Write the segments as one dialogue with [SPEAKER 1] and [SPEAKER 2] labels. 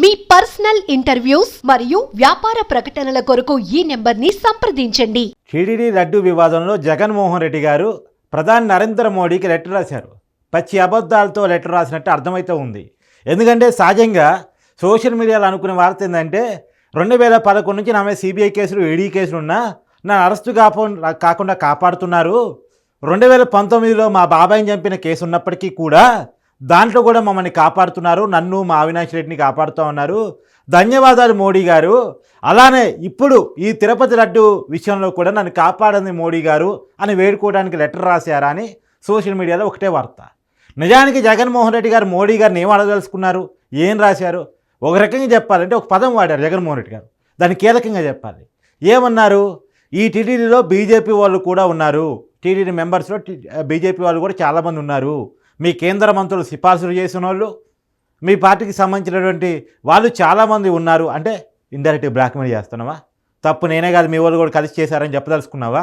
[SPEAKER 1] మీ personal interviews మరియు వ్యాపార ప్రకటనల కొరకు ఈ నెంబర్ని సంప్రదించండి.
[SPEAKER 2] టీడీడీ లడ్డు వివాదంలో జగన్మోహన్ రెడ్డి గారు ప్రధాని నరేంద్ర మోడీకి లెటర్ రాశారు. పచ్చి అబద్ధాలతో లెటర్ రాసినట్టు అర్థమైతే ఉంది. ఎందుకంటే సహజంగా సోషల్ మీడియాలో అనుకునే వార్త ఏంటంటే రెండు వేల పదకొండు నుంచి నా మీద సిబిఐ కేసులు ఈడీ కేసులు ఉన్నా నా అరెస్టు కాపో కాకుండా కాపాడుతున్నారు. రెండు వేల పంతొమ్మిదిలో మా బాబాయిని చంపిన కేసు ఉన్నప్పటికీ కూడా దాంట్లో కూడా మమ్మల్ని కాపాడుతున్నారు. నన్ను మా అవినాష్ రెడ్డిని కాపాడుతూ ఉన్నారు. ధన్యవాదాలు మోడీ గారు. అలానే ఇప్పుడు ఈ తిరుపతి లడ్డు విషయంలో కూడా నన్ను కాపాడింది మోడీ గారు అని వేడుకోవడానికి లెటర్ రాశారా అని సోషల్ మీడియాలో ఒకటే వార్త. నిజానికి జగన్మోహన్ రెడ్డి గారు మోడీ గారిని ఏం అడగదలుచుకున్నారు? ఏం రాశారు? ఒక రకంగా చెప్పాలంటే ఒక పదం వాడారు జగన్మోహన్ రెడ్డి గారు. దాన్ని కీలకంగా చెప్పాలి. ఏమన్నారు? ఈ టీటీడీలో బీజేపీ వాళ్ళు కూడా ఉన్నారు. టీటీడీ మెంబర్స్లో బీజేపీ వాళ్ళు కూడా చాలామంది ఉన్నారు. మీ కేంద్ర మంత్రులు సిఫార్సులు చేసిన వాళ్ళు మీ పార్టీకి సంబంధించినటువంటి వాళ్ళు చాలామంది ఉన్నారు. అంటే ఇండైరెక్ట్ బ్లాక్మెయిల్ చేస్తున్నావా? తప్పు నేనే కాదు మీ వాళ్ళు కూడా కలిసి చేశారని చెప్పదలుచుకున్నావా?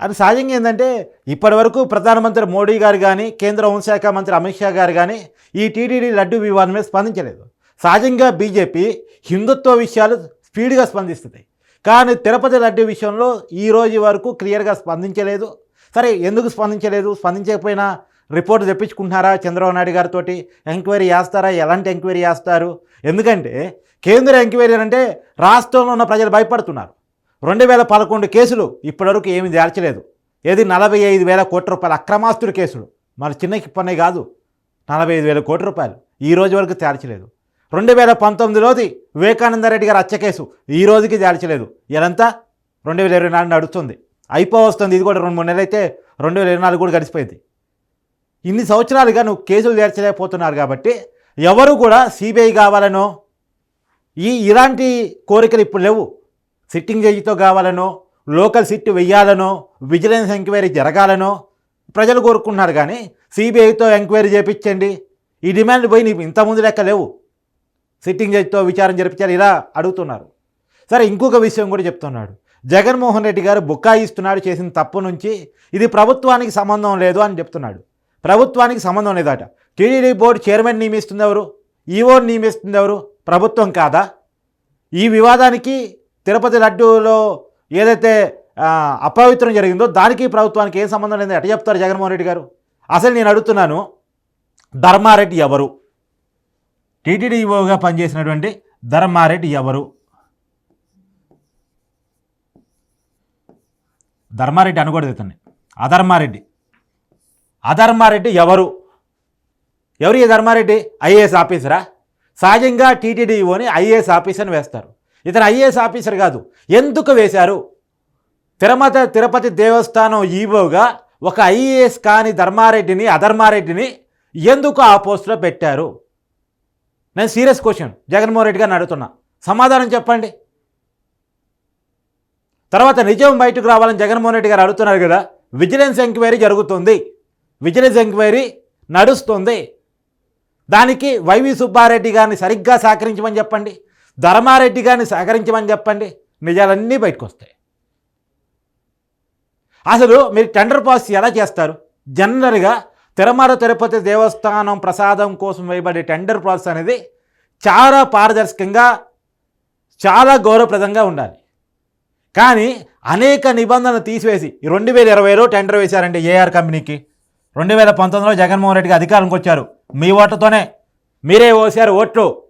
[SPEAKER 2] అది సహజంగా ఏంటంటే ఇప్పటివరకు ప్రధానమంత్రి మోడీ గారు కానీ కేంద్ర హోంశాఖ మంత్రి అమిత్ షా గారు కానీ ఈ టీటీడీ లడ్డు వివాదం మీద స్పందించలేదు. సహజంగా బీజేపీ హిందుత్వ విషయాలు స్పీడ్గా స్పందిస్తుంది. కానీ తిరుపతి లడ్డు విషయంలో ఈ రోజు వరకు క్లియర్గా స్పందించలేదు. సరే ఎందుకు స్పందించలేదు? స్పందించకపోయినా రిపోర్ట్ తెప్పించుకుంటున్నారా చంద్రబాబు నాయుడు గారితో ఎంక్వైరీ చేస్తారా? ఎలాంటి ఎంక్వైరీ చేస్తారు? ఎందుకంటే కేంద్ర ఎంక్వైరీ అంటే రాష్ట్రంలో ఉన్న ప్రజలు భయపడుతున్నారు. రెండు వేల పదకొండు కేసులు ఇప్పటివరకు ఏమీ దాల్చలేదు ఏది నలభై ఐదు వేల కోట్ల రూపాయల అక్రమాస్తుల కేసులు. మరి చిన్న పనే కాదు నలభై ఐదు వేల కోట్ల రూపాయలు ఈ రోజు వరకు తేల్చలేదు రెండు వేల పంతొమ్మిదిలోది వివేకానంద రెడ్డి గారు హత్య కేసు ఈ రోజుకి తేల్చలేదు ఇదంతా రెండు వేల ఇరవై నాలుగు నడుస్తుంది. అయిపో వస్తుంది ఇది కూడా రెండు మూడు నెలలు అయితే రెండు వేల ఇరవై నాలుగు కూడా గడిచిపోయింది. ఇన్ని సంవత్సరాలుగా నువ్వు కేసులు తీర్చలేకపోతున్నారు కాబట్టి ఎవరు కూడా సిబిఐ కావాలనో ఈ ఇలాంటి కోరికలు ఇప్పుడు లేవు. సిట్టింగ్ జడ్జితో కావాలనో లోకల్ సిట్ వెయ్యాలనో విజిలెన్స్ ఎంక్వైరీ జరగాలనో ప్రజలు కోరుకుంటున్నారు కానీ సిబిఐతో ఎంక్వైరీ చేపించండి. ఈ డిమాండ్ పోయి నీకు ఇంతకుముందు లెక్క లేవు. సిట్టింగ్ జడ్జితో విచారణ జరిపించాలి ఇలా అడుగుతున్నారు. సరే ఇంకొక విషయం కూడా చెప్తున్నాడు. జగన్మోహన్ రెడ్డి గారు బుక్కాయిస్తున్నాడు చేసిన తప్పు నుంచి ఇది ప్రభుత్వానికి సంబంధం లేదు అని చెప్తున్నాడు. ప్రభుత్వానికి సంబంధం లేదట. టీడీడీ బోర్డు చైర్మన్ నియమిస్తుంది ఎవరు ఈఓ నియమిస్తుంది ఎవరు ప్రభుత్వం కాదా? ఈ వివాదానికి తిరుపతి లడ్డూలో ఏదైతే అపవిత్రం జరిగిందో దానికి ప్రభుత్వానికి ఏం సంబంధం లేదని ఎట చెప్తారు జగన్మోహన్ రెడ్డి గారు? అసలు నేను అడుగుతున్నాను ధర్మారెడ్డి ఎవరు? టీటీడీఓగా పనిచేసినటువంటి ధర్మారెడ్డి ఎవరు? ధర్మారెడ్డి అనకూడదు ఇతన్ని. అధర్మారెడ్డి. అధర్మారెడ్డి ఎవరు? ఎవరు ఈ ధర్మారెడ్డి ఐఏఎస్ ఆఫీసరా? సహజంగా టీటీడీఓని ఐఏఎస్ ఆఫీసర్ని వేస్తారు. ఇతను ఐఏఎస్ ఆఫీసర్ కాదు. ఎందుకు వేశారు? తిరుమత తిరుపతి దేవస్థానం ఈవోగా ఒక ఐఏఎస్ కాని ధర్మారెడ్డిని అధర్మారెడ్డిని ఎందుకు ఆ పోస్టులో పెట్టారు? నేను సీరియస్ క్వశ్చన్. జగన్మోహన్ రెడ్డి గారిని అడుగుతున్నా. సమాధానం చెప్పండి. తర్వాత నిజం బయటకు రావాలని జగన్మోహన్ రెడ్డి గారు అడుగుతున్నారు కదా. విజిలెన్స్ ఎంక్వైరీ జరుగుతుంది. విజిలెన్స్ ఎంక్వైరీ నడుస్తుంది. దానికి వైవి సుబ్బారెడ్డి గారిని సరిగ్గా సహకరించమని చెప్పండి. ధర్మారెడ్డి గారిని సహకరించమని చెప్పండి. నిజాలన్నీ బయటకు వస్తాయి అసలు మీరు టెండర్ పాస్ ఎలా చేస్తారు? జనరల్గా తిరుమల తిరుపతి దేవస్థానం ప్రసాదం కోసం వేయబడే టెండర్ ప్రాసెస్ అనేది చాలా పారదర్శకంగా చాలా గౌరవప్రదంగా ఉండాలి. కానీ అనేక నిబంధనలు తీసివేసి రెండు వేల ఇరవైలో టెండర్ వేశారండి ఏఆర్ కంపెనీకి. రెండు వేల పంతొమ్మిదిలో జగన్మోహన్ రెడ్డికి అధికారంకి వచ్చారు మీ ఓటుతోనే మీరే ఓసారు ఓట్లు.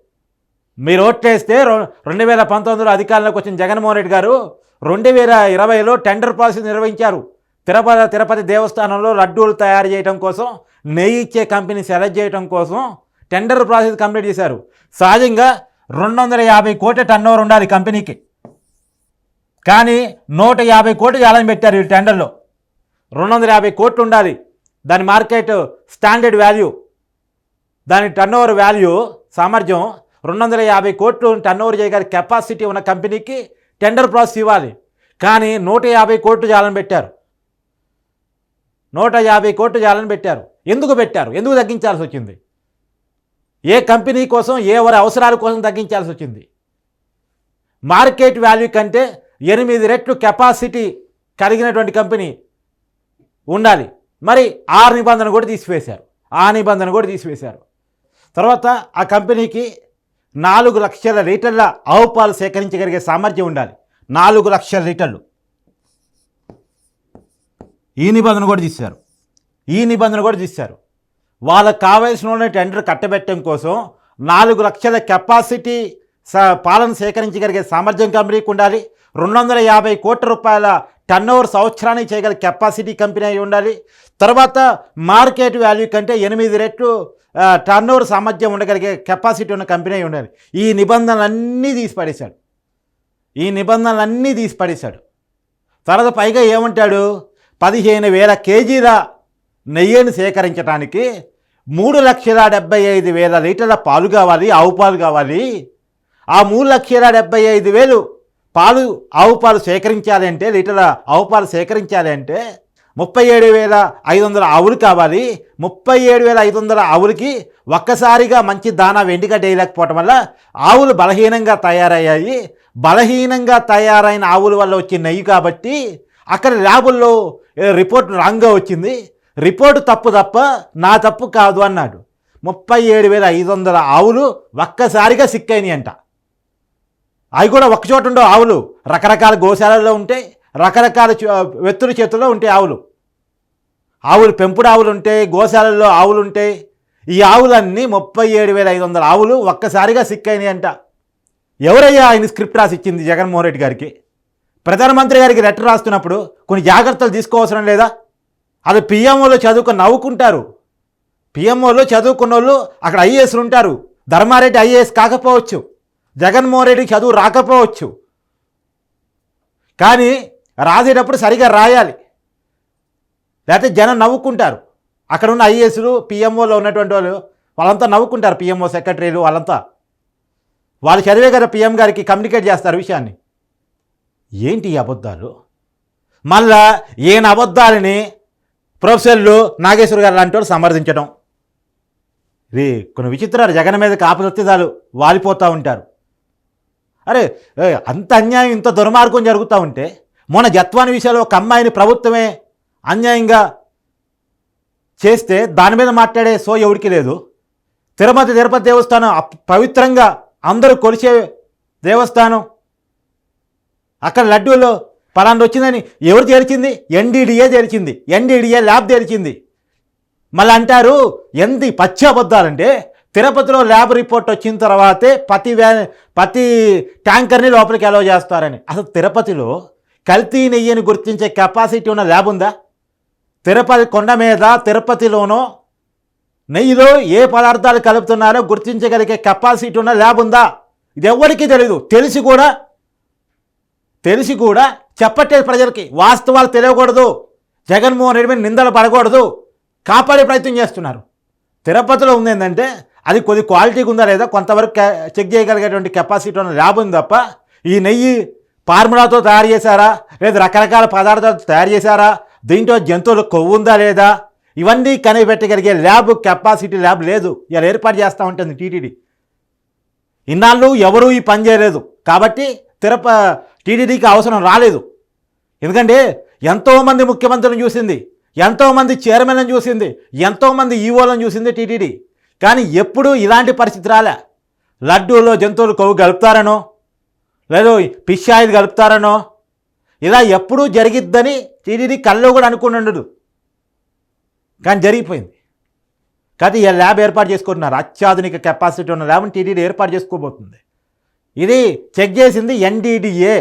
[SPEAKER 2] మీరు ఓట్లేస్తే రొ- రెండు వేల పంతొమ్మిదిలో అధికారంలోకి వచ్చిన జగన్మోహన్ రెడ్డి గారు రెండు వేల ఇరవైలో టెండర్ ప్రాసెస్ నిర్వహించారు. తిరుపతి తిరుపతి దేవస్థానంలో లడ్డూలు తయారు చేయడం కోసం నెయ్యి ఇచ్చే కంపెనీ సెలెక్ట్ చేయడం కోసం టెండర్ ప్రాసెస్ కంప్లీట్ చేశారు. సహజంగా రెండు వందల యాభై కోట్ల టర్న్ ఓవర్ ఉండాలి కంపెనీకి. కానీ నూట యాభై కోట్లు జాలని పెట్టారు ఈ టెండర్లో. రెండు వందల యాభై కోట్లు ఉండాలి. దాని మార్కెట్ స్టాండర్డ్ వాల్యూ దాని టర్న్ ఓవర్ వాల్యూ సామర్థ్యం రెండు వందల యాభై కోట్లు టర్న్ ఓవర్ చేయగల కెపాసిటీ ఉన్న కంపెనీకి టెండర్ ప్రాసెస్ ఇవ్వాలి. కానీ నూట యాభై కోట్లు జాలని పెట్టారు. నూట యాభై కోట్లు జాలని పెట్టారు. ఎందుకు పెట్టారు? ఎందుకు తగ్గించాల్సి వచ్చింది? ఏ కంపెనీ కోసం ఏ వారి అవసరాల కోసం తగ్గించాల్సి వచ్చింది? మార్కెట్ వాల్యూ కంటే ఎనిమిది రెట్లు కెపాసిటీ కలిగినటువంటి కంపెనీ ఉండాలి. మరి ఆ నిబంధన కూడా తీసివేశారు. ఆ నిబంధన కూడా తీసివేశారు. తర్వాత ఆ కంపెనీకి నాలుగు లక్షల లీటర్ల ఆవు పాలు సేకరించగలిగే సామర్థ్యం ఉండాలి. నాలుగు లక్షల లీటర్లు. ఈ నిబంధన కూడా తీశారు. ఈ నిబంధన కూడా తీశారు. వాళ్ళకు కావాల్సిన టెండర్ కట్టబెట్టడం కోసం నాలుగు లక్షల కెపాసిటీ స పాలన సేకరించగలిగే సామర్థ్యం కంపెనీకి ఉండాలి. రెండు వందల యాభై కోట్ల రూపాయల టర్న్ ఓవర్ సంవత్సరానికి చేయగల కెపాసిటీ కంపెనీ అయి ఉండాలి. తర్వాత మార్కెట్ వాల్యూ కంటే ఎనిమిది రెట్లు టర్న్ ఓవర్ సామర్థ్యం ఉండగలిగే కెపాసిటీ ఉన్న కంపెనీ అయి ఉండాలి. ఈ నిబంధనలన్నీ తీసి పడేశాడు ఈ నిబంధనలన్నీ తీసి పడేశాడు తర్వాత పైగా ఏమంటాడు? పదిహేను వేల కేజీల నెయ్యిని సేకరించడానికి మూడు లక్షల డెబ్బై ఐదు వేల లీటర్ల పాలు కావాలి ఆవు పాలు కావాలి. ఆ మూడు లక్షల డెబ్బై ఐదు వేలు పాలు ఆవు పాలు సేకరించాలి అంటే లీటర్ల ఆవు పాలు సేకరించాలి అంటే ముప్పై ఏడు వేల ఐదు వందల ఆవులు కావాలి. ముప్పై ఏడు వేల ఐదు వందల ఆవులకి ఒక్కసారిగా మంచి దానా వెండిగడ్డ వేయలేకపోవటం వల్ల ఆవులు బలహీనంగా తయారయ్యాయి. బలహీనంగా తయారైన ఆవుల వల్ల వచ్చే నెయ్యి కాబట్టి అక్కడ ల్యాబుల్లో రిపోర్ట్ రాంగ్గా వచ్చింది. రిపోర్టు తప్పు తప్ప నా తప్పు కాదు అన్నాడు. ముప్పై ఏడు వేల ఐదు వందల ఆవులు ఒక్కసారిగా సిక్ అయినాయి అంట అవి కూడా ఒకచోట ఉండవు ఆవులు. రకరకాల గోశాలల్లో ఉంటాయి రకరకాల వ్యక్తుల చేతుల్లో ఉంటాయి ఆవులు. ఆవులు పెంపుడు ఆవులు ఉంటాయి గోశాలల్లో ఆవులు ఉంటాయి ఈ ఆవులన్నీ ముప్పై ఏడు వేల ఐదు వందల ఆవులు ఒక్కసారిగా సిక్ అయినాయి అంట ఎవరయ్యా ఆయన స్క్రిప్ట్ రాసి ఇచ్చింది జగన్మోహన్ రెడ్డి గారికి? ప్రధానమంత్రి గారికి లెటర్ రాస్తున్నప్పుడు కొన్ని జాగ్రత్తలు తీసుకోవసరం లేదా? అది పిఎంఓలో చదువుకొని నవ్వుకుంటారు. పిఎంఓలో చదువుకున్న వాళ్ళు అక్కడ ఐఏఎస్లు ఉంటారు. ధర్మారెడ్డి ఐఏఎస్ కాకపోవచ్చు. జగన్మోహన్ రెడ్డికి చదువు రాకపోవచ్చు. కానీ రాసేటప్పుడు సరిగా రాయాలి. లేకపోతే జనం నవ్వుకుంటారు. అక్కడ ఉన్న ఐఏఎస్లు పిఎంఓలో ఉన్నటువంటి వాళ్ళు వాళ్ళంతా నవ్వుకుంటారు పిఎంఓ సెక్రటరీలు వాళ్ళంతా. వాళ్ళు చదివే కదా పిఎం గారికి కమ్యూనికేట్ చేస్తారు విషయాన్ని. ఏంటి ఈ అబద్ధాలు? మళ్ళా ఈయన అబద్ధాలని ప్రొఫెసర్లు నాగేశ్వర గారు లాంటి వాళ్ళు సమర్థించడం. ఇది కొన్ని విచిత్రాలు జగన్ మీద కాపదొత్తి వాలిపోతూ ఉంటారు. అరే అంత అన్యాయం ఇంత దుర్మార్గం జరుగుతూ ఉంటే మొన్న జత్వాని విషయంలో ఒక అమ్మాయిని ప్రభుత్వమే అన్యాయంగా చేస్తే దాని మీద మాట్లాడే సో ఎవరికి లేదు. తిరుమతి తిరుపతి దేవస్థానం అప్- పవిత్రంగా అందరూ కొలిచే దేవస్థానం. అక్కడ లడ్డూలో పలాంటి వచ్చిందని ఎవరు చేర్చింది ఎన్డీడీఏ చేర్చింది ఎన్డీడీఏ ల్యాబ్ తెరిచింది మళ్ళీ అంటారు ఎంత పచ్చి అబద్ధాలంటే తిరుపతిలో ల్యాబ్ రిపోర్ట్ వచ్చిన తర్వాతే ప్రతి వ్యా ప్రతి ట్యాంకర్ని లోపలికి అలో చేస్తారని. అసలు తిరుపతిలో కల్తీ నెయ్యిని గుర్తించే కెపాసిటీ ఉన్న ల్యాబ్ ఉందా? తిరుపతి కొండ మీద తిరుపతిలోనో నెయ్యిలో ఏ పదార్థాలు కలుపుతున్నారో గుర్తించగలిగే కెపాసిటీ ఉన్న ల్యాబ్ ఉందా? ఇది ఎవరికీ తెలియదు తెలిసి కూడా తెలిసి కూడా చెప్పట్లేదు ప్రజలకి. వాస్తవాలు తెలియకూడదు. జగన్మోహన్ రెడ్డి మీద నిందలు పడకూడదు. కాపాడే ప్రయత్నం చేస్తున్నారు. తిరుపతిలో ఉంది ఏంటంటే అది కొద్ది క్వాలిటీగా ఉందా లేదా? కొంతవరకు చెక్ చేయగలిగేటువంటి కెపాసిటీ ఉన్న ల్యాబ్ ఉంది తప్ప ఈ నెయ్యి ఫార్ములాతో తయారు చేశారా? లేదా రకరకాల పదార్థాలతో తయారు చేశారా? దీంట్లో జంతువులు కొవ్వు ఉందా లేదా? ఇవన్నీ కనిపెట్టగలిగే ల్యాబ్ కెపాసిటీ ల్యాబ్ లేదు. ఇలా ఏర్పాటు చేస్తూ ఉంటుంది టీటీడీ ఇన్నాళ్ళు ఎవరూ ఈ పని చేయలేదు. కాబట్టి తిరుప టీటీడీకి అవసరం రాలేదు. ఎందుకంటే ఎంతోమంది ముఖ్యమంత్రులను చూసింది ఎంతోమంది చైర్మన్లను చూసింది ఎంతోమంది ఈవోలను చూసింది టీటీడీ కానీ ఎప్పుడూ ఇలాంటి పరిస్థితి రాలే. లడ్డూలో జంతువులు కొవ్వు గలుపుతారనో లేదు ఫిష్ ఆయిల్ గలుపుతారనో ఇలా ఎప్పుడూ జరిగిద్దని టీడీడీ కల్లో కూడా అనుకున్నాడు కానీ జరిగిపోయింది. కాదు ఈ ల్యాబ్ ఏర్పాటు చేసుకుంటున్నారు. అత్యాధునిక కెపాసిటీ ఉన్న ల్యాబ్ని టీడీడీ ఏర్పాటు చేసుకోబోతుంది. ఇది చెక్ చేసింది ఎన్డీడీఏ.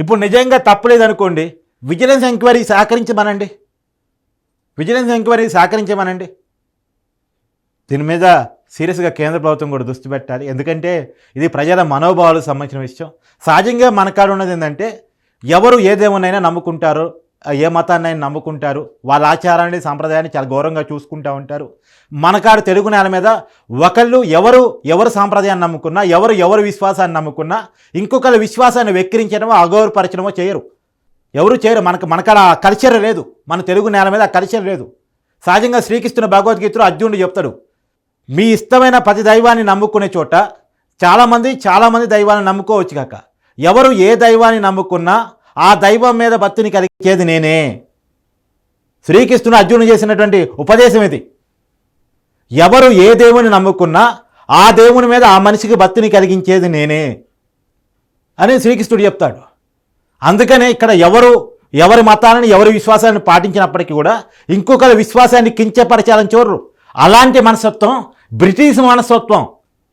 [SPEAKER 2] ఇప్పుడు నిజంగా తప్పలేదనుకోండి విజిలెన్స్ ఎంక్వైరీ సహకరించమనండి. విజిలెన్స్ ఎంక్వైరీ సహకరించమనండి. దీని మీద సీరియస్గా కేంద్ర ప్రభుత్వం కూడా దృష్టి పెట్టాలి. ఎందుకంటే ఇది ప్రజల మనోభావాలకు సంబంధించిన విషయం. సహజంగా మన కాడ ఉన్నది ఏంటంటే ఎవరు ఏదేమోనైనా నమ్ముకుంటారో నమ్ముకుంటారు ఏ మతాన్ని ఆయన నమ్ముకుంటారు. వాళ్ళ ఆచారాన్ని సాంప్రదాయాన్ని చాలా గౌరవంగా చూసుకుంటూ ఉంటారు. మనకాడు తెలుగు నేల మీద ఒకళ్ళు ఎవరు ఎవరు సాంప్రదాయాన్ని నమ్ముకున్నా ఎవరు ఎవరు విశ్వాసాన్ని నమ్ముకున్నా ఇంకొకళ్ళ విశ్వాసాన్ని వెక్కిరించడమో అగౌరవపరచడమో చేయరు. ఎవరు చేయరు. మనకు మనకాడ ఆ కల్చర్ లేదు. మన తెలుగు నేల మీద ఆ కల్చర్ లేదు. సహజంగా శ్రీకృష్ణుని భగవద్గీతలో అర్జునుడు చెప్తాడు. మీ ఇష్టమైన ప్రతి దైవాన్ని నమ్ముకునే చోట చాలామంది చాలామంది దైవాన్ని నమ్ముకోవచ్చు కాక. ఎవరు ఏ దైవాన్ని నమ్ముకున్నా ఆ దైవం మీద భక్తిని కలిగేది నేనే. శ్రీకృష్ణుడు అర్జునుడు చేసినటువంటి ఉపదేశం ఇది. ఎవరు ఏ దేవుని నమ్ముకున్నా ఆ దేవుని మీద ఆ మనిషికి భక్తిని కలిగించేది నేనే అని శ్రీకృష్ణుడు చెప్తాడు. అందుకనే ఇక్కడ ఎవరు ఎవరి మతాలను ఎవరి విశ్వాసాన్ని పాటించినప్పటికీ కూడా ఇంకొకరి విశ్వాసాన్ని కించపరచాలని చూడరు. అలాంటి మనస్తత్వం బ్రిటిష్ మనస్తత్వం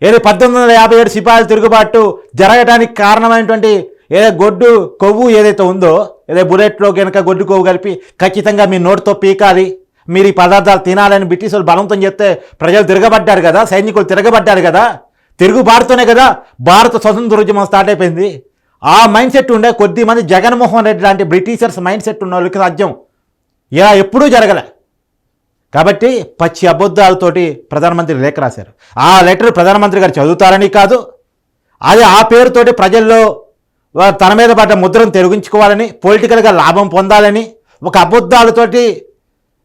[SPEAKER 2] ఏది పద్దెనిమిది వందల యాభై ఏడు సిపాయిల తిరుగుబాటు జరగడానికి కారణమైనటువంటి ఏదో గొడ్డు కొవ్వు ఏదైతే ఉందో ఏదో బుల్లెట్లో కనుక గొడ్డు కొవ్వు కలిపి ఖచ్చితంగా మీ నోటితో పీకాలి. మీరు ఈ పదార్థాలు తినాలని బ్రిటిష్ వాళ్ళు బలవంతం చెప్తే ప్రజలు తిరగబడ్డారు కదా సైనికులు తిరగబడ్డారు కదా. తిరుగుబాటుతోనే కదా భారత స్వతంత్ర ఉద్యమం స్టార్ట్ అయిపోయింది. ఆ మైండ్ సెట్ ఉండే కొద్ది మంది జగన్మోహన్ రెడ్డి లాంటి బ్రిటిషర్స్ మైండ్ సెట్ ఉన్న వాళ్ళకి సాధ్యం. ఇలా ఎప్పుడూ జరగలే. కాబట్టి పచ్చి అబద్ధాలతోటి ప్రధానమంత్రి లేఖ రాశారు. ఆ లెటర్ ప్రధానమంత్రి గారు చదువుతారని కాదు అది ఆ పేరుతోటి ప్రజల్లో తన మీద పడ్డ ముద్రను తెరిగించుకోవాలని పొలిటికల్గా లాభం పొందాలని ఒక అబద్ధాలతోటి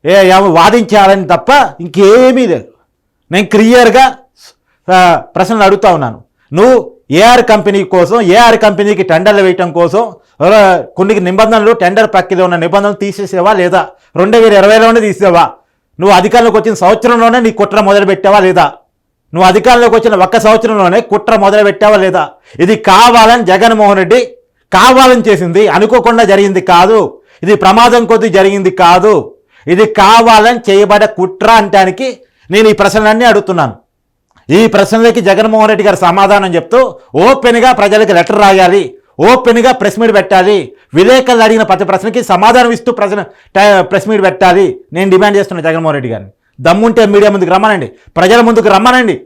[SPEAKER 2] ఏ వాదించాలని తప్ప ఇంకేమీ లేదు. నేను క్లియర్గా ప్రశ్నలు అడుగుతా ఉన్నాను. నువ్వు ఏఆర్ కంపెనీ కోసం ఏఆర్ కంపెనీకి టెండర్లు వేయటం కోసం కొన్ని నిబంధనలు టెండర్ ప్రక్రియలో ఉన్న నిబంధనలు తీసేసేవా లేదా? రెండు వేల ఇరవైలోనే తీసేవా నువ్వు అధికారంలోకి వచ్చిన సంవత్సరంలోనే నీ కుట్ర మొదలు పెట్టావా లేదా? నువ్వు అధికారంలోకి వచ్చిన ఒక్క సంవత్సరంలోనే కుట్ర మొదలు పెట్టావా లేదా? ఇది కావాలని జగన్మోహన్ రెడ్డి కావాలని చేసింది అనుకోకుండా జరిగింది కాదు. ఇది ప్రమాదం కొద్దీ జరిగింది కాదు. ఇది కావాలని చేయబడే కుట్ర అంటానికి నేను ఈ ప్రశ్నలన్నీ అడుగుతున్నాను. ఈ ప్రశ్నలకి జగన్మోహన్ రెడ్డి గారు సమాధానం చెప్తూ ఓపెన్గా ప్రజలకు లెటర్ రాయాలి ఓపెన్గా ప్రెస్ మీట్ పెట్టాలి విలేకరులు అడిగిన ప్రతి ప్రశ్నకి సమాధానం ఇస్తూ ప్రశ్న ప్రెస్ మీట్ పెట్టాలి. నేను డిమాండ్ చేస్తున్నా జగన్మోహన్ రెడ్డి గారిని. దమ్ముంటే మీడియా ముందుకు రమ్మనండి. ప్రజల ముందుకు రమ్మనండి.